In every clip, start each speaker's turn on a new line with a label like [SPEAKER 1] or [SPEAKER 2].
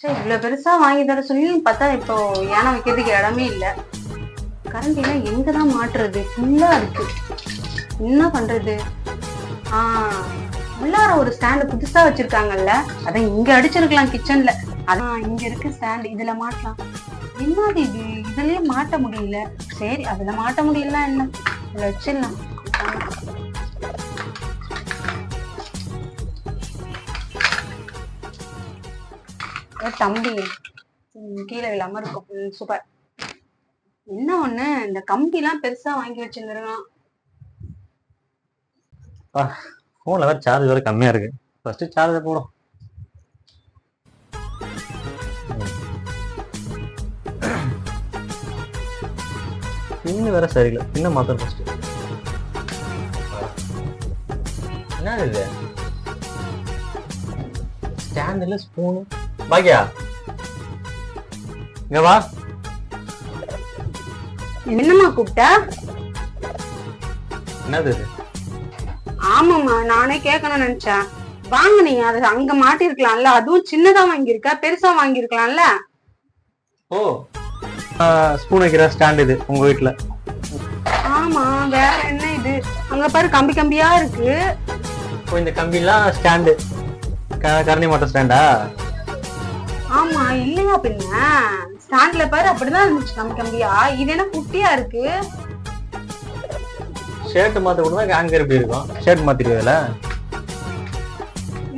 [SPEAKER 1] சரி இவ்வளவு பெருசாக வாங்கி தர சொல்லி பார்த்தா இப்போ யானை வைக்கிறதுக்கு இடமே இல்லை. கரண்ட் எல்லாம் எங்க தான் மாட்டுறது? ஃபுல்லாக இருக்கு. என்ன பண்றது? ஆ உள்ளார ஒரு ஸ்டாண்டு புதுசா வச்சிருக்காங்கல்ல அதை இங்கே அடிச்சிருக்கலாம் கிச்சன்ல அதான் இங்கே இருக்கு ஸ்டாண்ட் இதுல மாட்டலாம். என்னது இது? இதுலயே மாட்ட முடியல. சரி அதில் மாட்ட முடியல என்ன? இதில் வச்சிடலாம். தம்பி கீழே விழாம இருக்கும் சூப்பர் என்ன ஒண்ணு இந்த கம்பி எல்லாம் பெருசா வாங்கி வச்சிருந்திருக்கான்
[SPEAKER 2] போன்ல வேறு சார்ஜ் வேற கம்மியா இருக்கு. ஃபர்ஸ்ட் சார்ஜர் போடும் பின்னு வேற சரியில்லை. பின்ன மாத்தணும் ஃபர்ஸ்ட் என்ன இது? ஸ்டாண்டில் ஸ்பூனு பாக்கியா. இங்க வா.
[SPEAKER 1] என்னம்மா கூப்பிட்டா?
[SPEAKER 2] என்னது
[SPEAKER 1] ஆமாம்மா நானே கேட்கணும்னு நினைச்சேன். வாங்க நீங்க அதை அங்க மாட்டிருக்கலாம்ல. அதுவும் சின்னதா வாங்கியிருக்க பெருசா வாங்கியிருக்கலாம்ல?
[SPEAKER 2] ஓ ஸ்பூன் வைக்கிற ஸ்டாண்ட் இது உங்க வீட்டில்
[SPEAKER 1] ஆமா வேற என்ன இது? அங்க பாரு கம்பி கம்பியா இருக்கு.
[SPEAKER 2] இந்த கம்பிலாம் ஸ்டாண்டு கரணி மாட்ட ஸ்டாண்டா
[SPEAKER 1] ஆமா இல்லையா பின்ன? ஸ்டாண்ட்ல பாரு அப்படிதான் இருந்துச்சு. கம்பி கம்பியா இது என்ன குட்டியா இருக்கு?
[SPEAKER 2] ஷர்ட் மாத்த கூட ஹேங்கர் எப்படி இருக்கும்? ஷர்ட் மாத்திடுவேல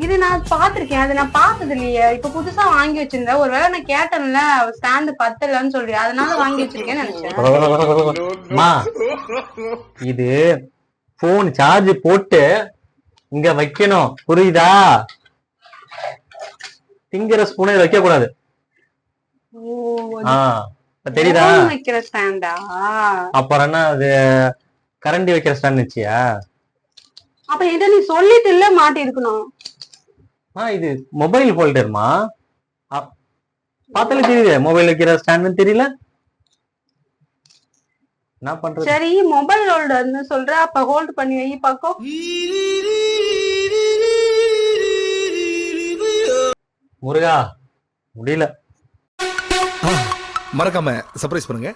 [SPEAKER 1] இது நான் பாத்திருக்கேன் அது நான் பார்த்தது இல்லையே. இப்ப புதுசா வாங்கி வச்சிருந்தேன். ஒருவேளை நான் கேட்டேன்ல ஸ்டாண்டு பத்தலன்னு சொல்லி அதனால வாங்கி வச்சிருக்கேன்னு நினைச்சேன்.
[SPEAKER 2] இது போன் சார்ஜ் போட்டு இங்க வைக்கணும். புரியுதா? திங்கிற ஸ்பூனை வைக்க கூடாது தெரியுதா?
[SPEAKER 1] வைக்கிற ஸ்டாண்டா
[SPEAKER 2] அப்புறம் என்ன அது கரண்டி வைக்கிற ஸ்டாண்ட் வச்சியா?
[SPEAKER 1] அப்ப இதை நீ சொல்லிட்டு இல்ல மாட்டி இருக்கணும்
[SPEAKER 2] ஆ இது மொபைல் ஹோல்டர்மா பார்த்தாலே தெரியுது மொபைல் வைக்கிற ஸ்டாண்ட் தெரியல. என்ன பண்றது?
[SPEAKER 1] சரி மொபைல் ஹோல்டர்னு சொல்ற அப்ப ஹோல்ட் பண்ணி வை பக்கம்
[SPEAKER 2] முருகா முடியல.
[SPEAKER 3] மறக்காம சர்ப்ரைஸ் பண்ணுங்க.